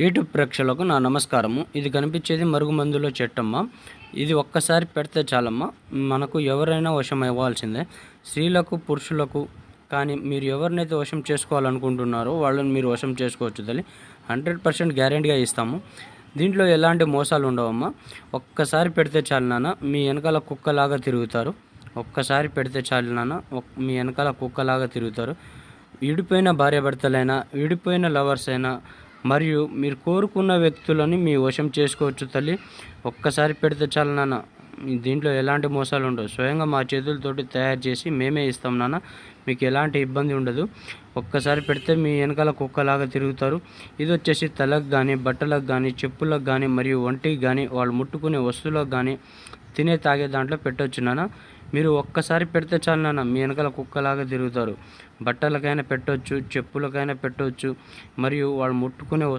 YouTube ప్రేక్షకులకు నా నమస్కారము. ఇది కనిపించేది మరుగుమందులో చెట్టమ్మ. ఇది ఒక్కసారి పెడితే చాలమ్మ. మనకు ఎవరైనా వశం ఇవ్వాల్సిందే స్త్రీలకు పురుషులకు కానీ మీరు ఎవరినైతే వశం చేసుకోవాలనుకుంటున్నారో వాళ్ళని మీరు వశం చేసుకోవచ్చు తల్లి. హండ్రెడ్ పర్సెంట్ గ్యారెంటీగా ఇస్తాము. దీంట్లో ఎలాంటి మోసాలు ఉండవమ్మా. ఒక్కసారి పెడితే చాలు నాన్న మీ వెనకాల కుక్కలాగా తిరుగుతారు. ఒక్కసారి పెడితే చాలు నాన్న మీ వెనకాల కుక్కలాగా తిరుగుతారు. విడిపోయిన భార్యాభర్తలైనా విడిపోయిన లవర్స్ అయినా మరియు మీరు కోరుకున్న వ్యక్తులని మీ వశం చేసుకోవచ్చు తల్లి. ఒక్కసారి పెడితే చాలు నాన్న. దీంట్లో ఎలాంటి మోసాలు ఉండవు. స్వయంగా మా చేతులతోటి తయారు చేసి మేమే ఇస్తాం నాన్న. మీకు ఎలాంటి ఇబ్బంది ఉండదు. ఒక్కసారి పెడితే మీ వెనకాల కుక్కలాగా తిరుగుతారు. ఇది వచ్చేసి తలకు కానీ బట్టలకు కానీ చెప్పులకు కానీ మరియు ఒంటికి కానీ వాళ్ళు ముట్టుకునే వస్తువులకు కానీ తినే తాగే దాంట్లో పెట్టవచ్చు నాన్న. మీరు ఒక్కసారి పెడితే చాలు నాన్న మీ వెనకాల కుక్కలాగా తిరుగుతారు. బట్టలకైనా పెట్టొచ్చు చెప్పులకైనా పెట్టొచ్చు మరియు వాళ్ళు ముట్టుకునే